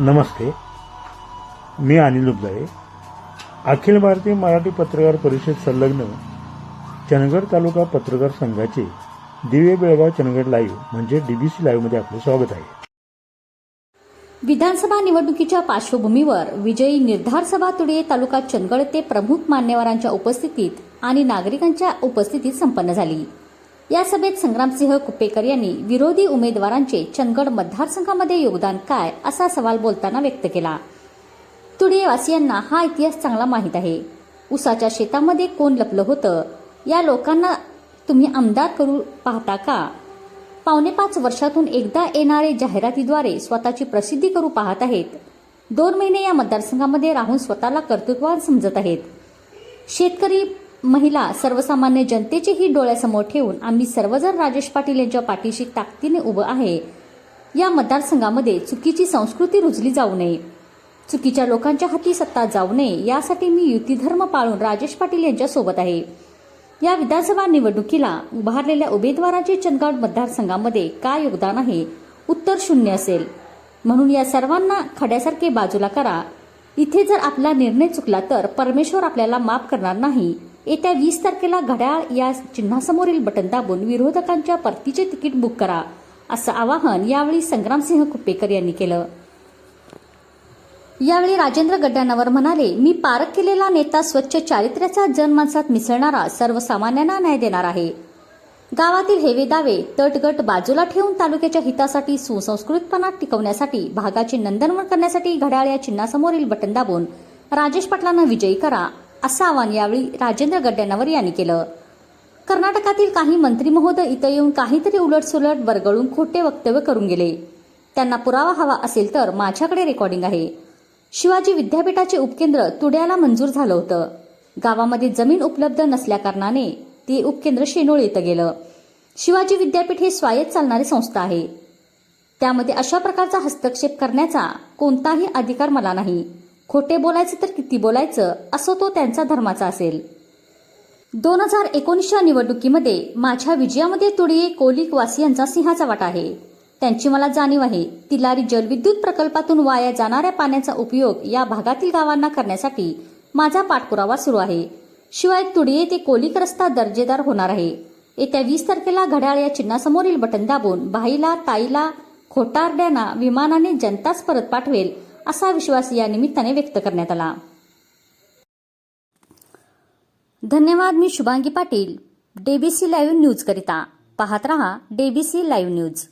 नमस्ते मी अनिल उबदाळे अखिल भारतीय मराठी पत्रकार परिषद संलग्न चंदगड तालुका पत्रकार संघाचे दिव्य बेळगाव चंदगड लाईव्ह म्हणजे डीबीसी लाईव्हमध्ये आपले स्वागत आहे. विधानसभा निवडणुकीच्या पार्श्वभूमीवर विजयी निर्धार सभा तुडे तालुका चंदगड ते प्रमुख मान्यवरांच्या उपस्थितीत आणि नागरिकांच्या उपस्थितीत संपन्न झाली. या सभेत संग्रामसिंह कुप्पेकर यांनी विरोधी उमेदवारांचे चंदगड मतदारसंघामध्ये योगदान काय असा सवाल बोलताना व्यक्त केला. तुडेवासियांना हा इतिहास चांगला माहीत आहे. उसाच्या शेतामध्ये कोण लपलं होतं? या लोकांना तुम्ही आमदार करू पाहता का? पावणे पाच वर्षातून एकदा येणारे जाहिरातीद्वारे स्वतःची प्रसिद्धी करू पाहत आहेत. दोन महिने या मतदारसंघामध्ये राहून स्वतःला कर्तृत्वान समजत आहेत. शेतकरी महिला सर्वसामान्य जनतेचीही डोळ्यासमोर ठेवून आम्ही सर्वजण राजेश पाटील यांच्या पाठीशी ताकदीने उभं आहे. या मतदारसंघामध्ये चुकीची संस्कृती रुजली जाऊ नये. चुकीच्या लोकांच्या हाती सत्ता जाऊ नये यासाठी मी युतीधर्म पाळून राजेश पाटील यांच्या सोबत आहे. या विधानसभा निवडणुकीला उभारलेल्या उमेदवारांचे चंदगाव मतदारसंघामध्ये काय योगदान आहे? उत्तर शून्य असेल. म्हणून या सर्वांना खड्यासारखे बाजूला करा. इथे जर आपला निर्णय चुकला तर परमेश्वर आपल्याला माफ करणार नाही. येत्या वीस तारखेला घड्याळ या चिन्हासमोरील बटन दाबून विरोधकांच्या परतीचे तिकीट बुक करा असं आवाहन यावेळी संग्रामसिंह कुप्पेकर यांनी केलं. यावेळी राजेंद्र गड्डानावर म्हणाले मी पारख केलेला नेता स्वच्छ चारित्र्याचा जनमानसात मिसळणारा सर्वसामान्यांना न्याय देणार आहे. गावातील हेवे दावे तटगट बाजूला ठेवून तालुक्याच्या हितासाठी सुसंस्कृतपणा टिकवण्यासाठी भागाचे नंदनवन करण्यासाठी घड्याळ या चिन्हासमोरील बटन दाबून राजेश पाटलांना विजयी करा. असं आवाहन यावेळी राजेंद्र गड्डानावर यांनी केलं. कर्नाटकातील काही मंत्री महोदय इथं येऊन काहीतरी उलटसुलट बरगळून खोटे वक्तव्य करून गेले. त्यांना पुरावा हवा असेल तर माझ्याकडे रेकॉर्डिंग आहे. शिवाजी विद्यापीठाचे उपकेंद्र तुड्याला मंजूर झालं होतं. गावामध्ये जमीन उपलब्ध नसल्याकारणाने ते उपकेंद्र शेनोळ येतं गेलं. शिवाजी विद्यापीठ हे स्वायत्त चालणारी संस्था आहे. त्यामध्ये अशा प्रकारचा हस्तक्षेप करण्याचा कोणताही अधिकार मला नाही. खोटे बोलायचं तर किती बोलायचं? असो तो त्यांचा धर्माचा असेल. दोन हजार एकोणीसच्या निवडणुकीमध्ये माझ्या विजयामध्ये तुडिये कोलिक वासियांचा सिंहाचा वाटा आहे. त्यांची मला जाणीव आहे. तिलारी जलविद्युत प्रकल्पातून वाया जाणाऱ्या पाण्याचा उपयोग या भागातील गावांना करण्यासाठी माझा पाठपुरावा सुरू आहे. शिवाय तुडिये ते कोलिक रस्ता दर्जेदार होणार आहे. येत्या वीस तारखेला घड्याळ या चिन्हासमोरील बटन दाबून भाईला ताईला खोटारड्यांना विमानाने जनताच परत पाठवेल असा विश्वास या निमित्ताने व्यक्त करण्यात आला. धन्यवाद मी Shubhangi Patil DBC live news करिता पाहत रहा डेबीसी लाईव्ह न्यूज.